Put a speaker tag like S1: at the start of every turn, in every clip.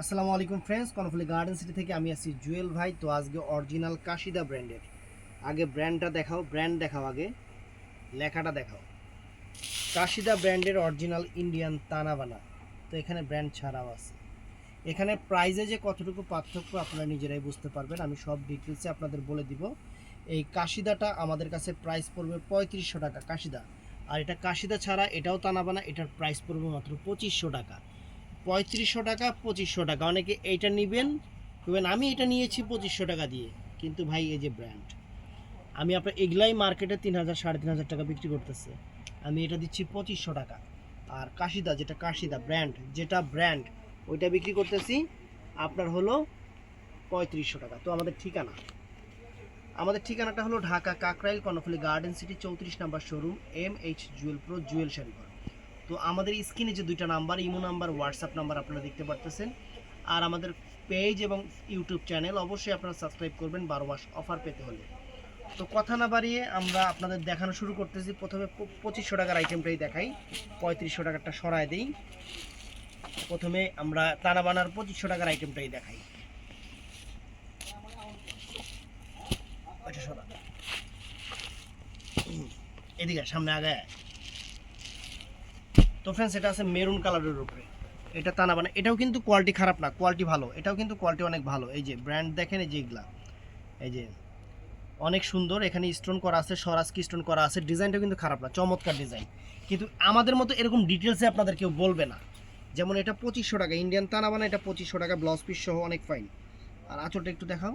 S1: আসসালামু আলাইকুম friends কনফুলি garden city থেকে আমি আছি জুয়েল ভাই। তো আজকে অরিজিনাল কাশিদা ব্র্যান্ডের আগে ব্র্যান্ডটা দেখাও ব্র্যান্ড দেখাও আগে। লেখাটা দেখাও। কাশিদা ব্র্যান্ডের অরিজিনাল ইন্ডিয়ান তানাবানা। তো এখানে ব্র্যান্ড ছাড়াও আছে। এখানে প্রাইজে যে কতটুকু পার্থক্য আপনারা নিজেরাই বুঝতে পারবেন। আমি সব ডিটেলসে আপনাদের বলে দিব। এই কাশিদাটা আমাদের কাছে প্রাইস পড়বে পঁয়ত্রিশশো টাকা কাশিদা। আর এটা কাশিদা ছাড়া, এটাও তানাবানা, এটার প্রাইস পড়বে মাত্র পঁচিশশো টাকা। পঁয়ত্রিশশো টাকা, পঁচিশশো টাকা। অনেকে এইটা নেবেন বলবেন আমি এটা নিয়েছি পঁচিশশো টাকা দিয়ে। কিন্তু ভাই, এই যে ব্র্যান্ড আমি আপনার এগুলাই মার্কেটে তিন হাজার, সাড়ে তিন হাজার টাকা বিক্রি করতেছে। আমি এটা দিচ্ছি পঁচিশশো টাকা। আর কাশিদা, যেটা কাশিদা ব্র্যান্ড যেটা ব্র্যান্ড ওইটা বিক্রি করতেছি, আপনার হলো পঁয়ত্রিশশো টাকা। তো আমাদের ঠিকানা, আমাদের ঠিকানাটা হলো ঢাকা কাকরাইল কর্ণফুলি গার্ডেন সিটি চৌত্রিশ number showroom M H jewel pro jewel শাড়িঘর তো আমাদের স্ক্রিনে যে দুইটা number, imo number WhatsApp number আপনারা দেখতে পারতেছেন। আর আমাদের পেজ এবং ইউটিউব চ্যানেল অবশ্যই আপনারা সাবস্ক্রাইব করবেন, বারো মাস অফার পেতে হলে। তো কথা না বাড়িয়ে আমরা আপনাদের দেখানো শুরু করতেছি। প্রথমে পঁচিশশো টাকার আইটেমটাই দেখাই। পঁয়ত্রিশশো টাকারটা সরায় দিই। প্রথমে আমরা তানা বানার পঁচিশশো টাকার আইটেমটাই দেখাই। এদিকে সামনে আগে আয়। তো ফ্রেন্ডস এটা আছে মেরুন কালারের উপরে। এটা টানা মানে এটাও কিন্তু কোয়ালিটি খারাপ না কোয়ালিটি ভালো। এটাও কিন্তু কোয়ালিটি অনেক ভালো। এই যে ব্র্যান্ড দেখেন, এই যে এগুলা। এই যে অনেক সুন্দর, এখানে স্টোন করা আছে স্বরাজকি স্টোন করা আছে, ডিজাইনটাও কিন্তু খারাপ না, চমৎকার ডিজাইন। কিন্তু আমাদের মতো এরকম ডিটেলসে আপনাদের কেউ বলবে না। যেমন এটা পঁচিশশো টাকা ইন্ডিয়ান তানা বানা এটা পঁচিশশো টাকা ব্লাউজ পিস সহ অনেক ফাইন আর আঁচলটা একটু দেখাও।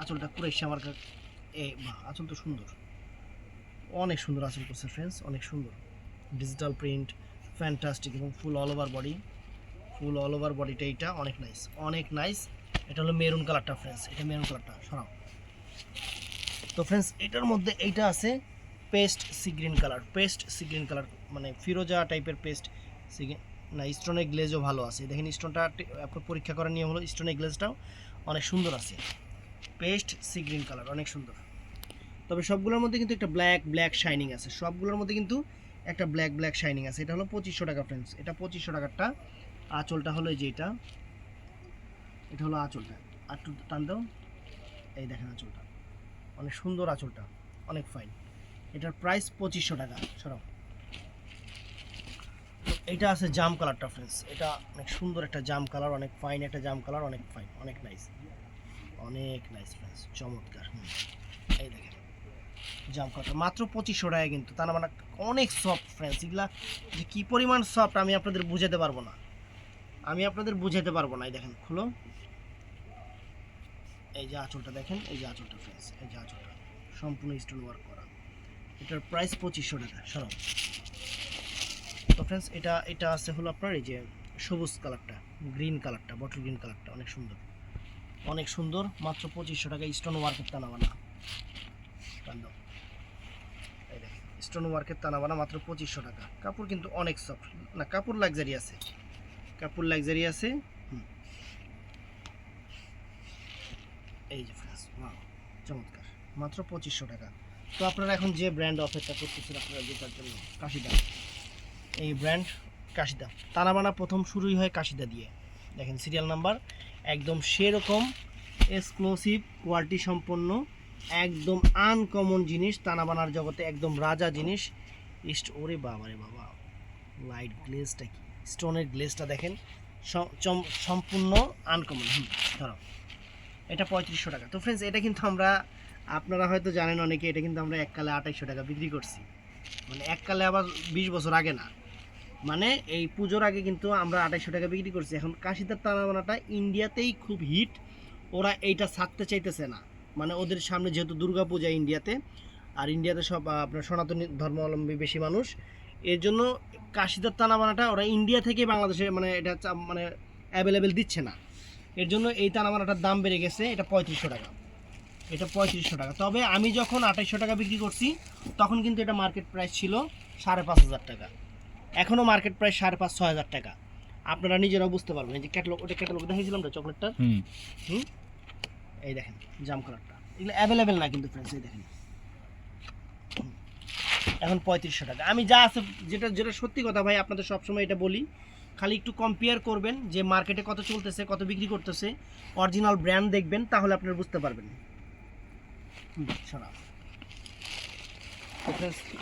S1: আঁচলটা এসে আমার বাহ, আঁচল তো সুন্দর। অনেক সুন্দর আঁচল করছে ফ্রেন্ডস অনেক সুন্দর। ডিজিটাল প্রিন্ট ফ্যান্টাস্টিক এবং full all over body full all over বডিটা এইটা অনেক নাইস অনেক নাইস এটা হলো মেরুন কালারটা ফ্রেন্ডস এটা মেরুন কালারটা সরাও। তো ফ্রেন্ডস এটার মধ্যে এইটা আছে paste sea green colour paste sea green colour মানে ফিরোজা টাইপের পেস্ট সি না স্টোনের গ্লেজও ভালো আছে। দেখেন স্টোনটা আপনার পরীক্ষা করার নিয়ম হলো স্টোনের গ্লেজটাও অনেক সুন্দর আছে। পেস্ট সি গ্রিন কালার অনেক সুন্দর। তবে সবগুলোর মধ্যে কিন্তু একটা ব্ল্যাক ব্ল্যাক শাইনিং আছে। সবগুলোর মধ্যে কিন্তু একটা ব্ল্যাক ব্ল্যাক শাইনিং আছে। এটা হলো পঁচিশশো টাকা ফ্রেন্ডস এটা পঁচিশশো টাকারটা। আঁচলটা হলো এই যে এটা। এটা হলো আঁচলটা। একটু টান দাও। এই দেখেন আঁচলটা। অনেক সুন্দর আঁচলটা। অনেক ফাইন এটার প্রাইস পঁচিশশো টাকা। সরাও তো এইটা আছে জাম কালারটা ফ্রেন্ডস এটা অনেক সুন্দর একটা জাম কালার, অনেক ফাইন একটা জাম কালার, অনেক ফাইন অনেক নাইস অনেক নাইস ফ্রেন্ডস চমৎকার। এই দেখেন। জাম কালারটা মাত্র পঁচিশশো টাকা কিন্তু। তা না মানে অনেক সফট ফ্রেন্ডস এগুলা যে কী পরিমাণ সফট আমি আপনাদের বুঝাতে পারব না। আমি আপনাদের বুঝাতে পারব না। এই দেখেন, খুলো। এই যে আঁচলটা দেখেন, এই যে আঁচলটা ফ্রেন্ডস এই যে আঁচলটা। সম্পূর্ণ স্টোন ওয়ার্ক করা। এটার প্রাইস পঁচিশশো টাকা। সরব তো ফ্রেন্ডস এটা এটা আছে হলো আপনার এই যে সবুজ কালারটা গ্রিন কালারটা বটল গ্রিন কালারটা অনেক সুন্দর। অনেক সুন্দর। মাত্র পঁচিশশো টাকা স্টোন ওয়ার্কের টানা বানা টান দাও। এই দেখেন স্টোন ওয়ার্কের টানা বানা মাত্র পঁচিশশো টাকা। কাপড় কিন্তু অনেক সফট না, কাপড় লাক্সারি আছে। কাপড় লাক্সারি আছে। এই যে চমৎকার। মাত্র পঁচিশশো টাকা। তো আপনারা এখন যে ব্র্যান্ড অফারটা করতেছেন আপনারা জেতার জন্য, কাশিদা। এই ব্র্যান্ড কাশিদা। তানাবানা প্রথম শুরুই হয় কাশিদা দিয়ে। দেখেন সিরিয়াল নাম্বার একদম সেরকম এক্সক্লুসিভ কোয়ালিটি সম্পন্ন একদম আনকমন জিনিস, তানাবানার জগতে একদম রাজা জিনিস। ইস্ট ওরে বাবা রে বাবা লাইট গ্লেজটা কি স্টোনের গ্লেজটা দেখেন সম্পূর্ণ আনকমন হুম, ধরো, এটা পঁয়ত্রিশশো টাকা। তো ফ্রেন্ডস এটা কিন্তু আমরা, আপনারা হয়তো জানেন অনেকে, এটা কিন্তু আমরা এককালে আঠাইশশো টাকা বিক্রি করছি। মানে এককালে আবার বিশ বছর আগে না। মানে এই পুজোর আগে কিন্তু আমরা আঠাইশশো টাকা বিক্রি করছি। এখন কাশিদার তানাবানাটা ইন্ডিয়াতেই খুব হিট ওরা এইটা ছাড়তে চাইতেছে না। মানে ওদের সামনে যেহেতু দুর্গা পূজা ইন্ডিয়াতে আর ইন্ডিয়াতে সব আপনার সনাতনী ধর্মাবলম্বী বেশি মানুষ এর জন্য কাশিদার তানাবানাটা ওরা ইন্ডিয়া থেকে বাংলাদেশে মানে এটা মানে অ্যাভেলেবেল দিচ্ছে না। এর জন্য এই তানাবানাটার দাম বেড়ে গেছে এটা পঁয়ত্রিশশো টাকা। এটা পঁয়ত্রিশশো টাকা। তবে আমি যখন আঠাইশশো টাকা বিক্রি করছি তখন কিন্তু এটা মার্কেট প্রাইস ছিল সাড়ে পাঁচ হাজার টাকা। এখনও মার্কেট প্রাইস সাড়ে পাঁচ ছয় হাজার টাকা। আপনারা নিজেরাও বুঝতে পারবেন এই যে ক্যাটালগ ওটা ক্যাটালগ দেখেছিলাম তো চকলেটটা
S2: হুম?
S1: এই দেখেন, জাম কালারটা। এগুলো অ্যাভেলেবেল না কিন্তু ফ্রেন্ডস এই দেখেন। এখন পঁয়ত্রিশশো টাকা। আমি যা আছে, যেটা যেটা সত্যি কথা ভাই, আপনাদের সবসময় এটা বলি, খালি একটু কম্পেয়ার করবেন যে মার্কেটে কত চলতেছে, কত বিক্রি করতেছে অরিজিনাল ব্র্যান্ড দেখবেন, তাহলে আপনারা বুঝতে পারবেন।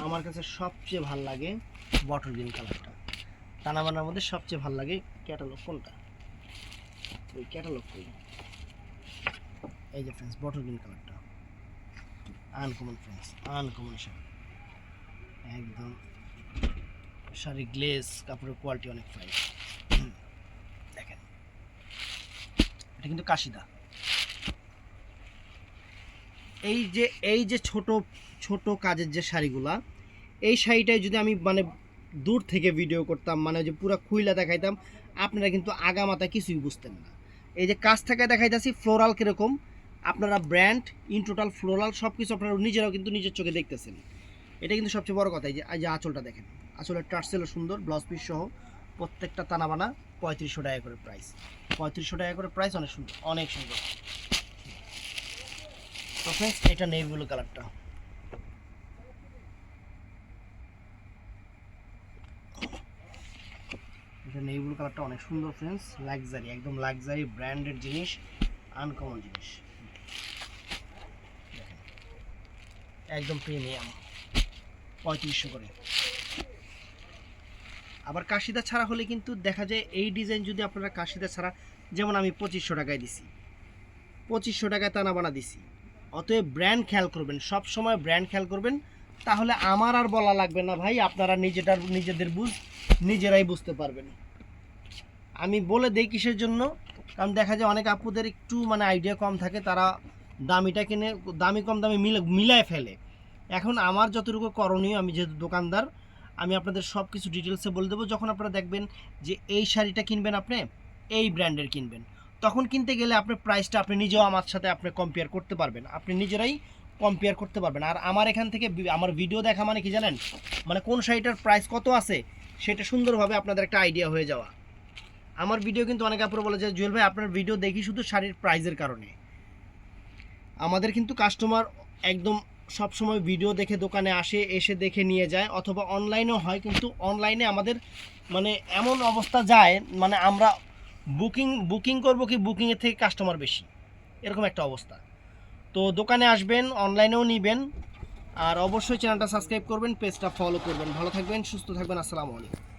S1: আমার কাছে সবচেয়ে ভালো লাগে বটল গ্রিন কালারটা। তানাবানার মধ্যে সবচেয়ে ভালো লাগে ক্যাটালগ কোনটা? ওই ক্যাটালগ কই এই যে ফ্রেন্ডস বটল গ্রিন কালারটা আনকমন ফ্রেন্ডস আনকমন শাড়ি একদম শাড়ি গ্লেজ কাপড়ের কোয়ালিটি অনেক ফাইন দেখেন। এটা কিন্তু কাশিদা। এই যে এই যে ছোট ছোট কাজের যে শাড়িগুলা, এই শাড়িটাই যদি আমি মানে দূর থেকে ভিডিও করতাম মানে যে পুরো খুইলা দেখাইতাম, আপনারা কিন্তু আগামাতা কিছুই বুঝতেন না। এই যে কাছ থেকে দেখাইতেছি ফ্লোরাল কীরকম আপনারা ব্র্যান্ড ইন টোটাল ফ্লোরাল সব কিছু আপনারা নিজেরাও কিন্তু নিজের চোখে দেখতেছেন। এটা কিন্তু সবচেয়ে বড় কথা, এই যে আঁচলটা দেখেন। আঁচলের টার্সেলও সুন্দর ব্লাউজ পিস সহ প্রত্যেকটা তানাবানা পঁয়ত্রিশশো টাকা করে প্রাইস পঁয়ত্রিশশো টাকা করে প্রাইস অনেক সুন্দর অনেক সুন্দর। তো ফ্রেন্ডস এটা নেভি ব্লু কালারটা এটা নেভি কালারটা অনেক সুন্দর ফ্রেন্ডস লাক্সারি একদম লাক্সারি ব্র্যান্ডেড জিনিস আনকমন জিনিস দেখেন। একদম প্রিমিয়াম পঁয়ত্রিশশো করে। আবার কাশিদা ছাড়া হলে কিন্তু দেখা যায় এই ডিজাইন যদি আপনারা কাশিদা ছাড়া, যেমন আমি পঁচিশশো টাকায় দিছি। পঁচিশশো টাকায় টানা বানা দিছি। অতএব ব্র্যান্ড খেয়াল করবেন সব সময় ব্র্যান্ড খেয়াল করবেন। তাহলে আমার আর বলা লাগবে না ভাই, আপনারা নিজেটার, নিজেদের বুঝ, নিজেরাই বুঝতে পারবেন। আমি বলে দেই কিসের জন্য, কারণ দেখা যায় অনেক আপুদের একটু মানে আইডিয়া কম থাকে, তারা দামিটা কিনে, দামি কম দামে মিলে, মিলায় ফেলে। এখন আমার যতটুকু করণীয়, আমি যেহেতু দোকানদার, আমি আপনাদের সব কিছু ডিটেলসে বলে দেবো। যখন আপনারা দেখবেন যে এই শাড়িটা কিনবেন আপনি, এই ব্র্যান্ডের কিনবেন। তখন কিনতে গেলে আপনার প্রাইসটা আপনি নিজেও আমার সাথে আপনি কম্পেয়ার করতে পারবেন। আপনি নিজেরাই কম্পেয়ার করতে পারবেন। আর আমার এখান থেকে আমার ভিডিও দেখা মানে কি জানেন? মানে কোন শাড়িটার প্রাইস কত আছে, সেটা সুন্দরভাবে আপনাদের একটা আইডিয়া হয়ে যাওয়া। আমার ভিডিও কিন্তু অনেক আপুরা বলে যে, জুয়েল ভাই, আপনার ভিডিও দেখি শুধু শাড়ির প্রাইজের কারণে। আমাদের কিন্তু কাস্টমার একদম সব সময় ভিডিও দেখে দোকানে আসে, এসে দেখে নিয়ে যায়, অথবা অনলাইনেও হয়, কিন্তু অনলাইনে আমাদের মানে এমন অবস্থা যায় মানে আমরা বুকিং বুকিং করব কি বুকিংয়ের থেকে কাস্টমার বেশি। এরকম একটা অবস্থা। তো দোকানে আসবেন অনলাইনেও নেবেন, আর অবশ্যই চ্যানেলটা সাবস্ক্রাইব করবেন পেজটা ফলো করবেন। ভালো থাকবেন, সুস্থ থাকবেন, আসসালামু আলাইকুম।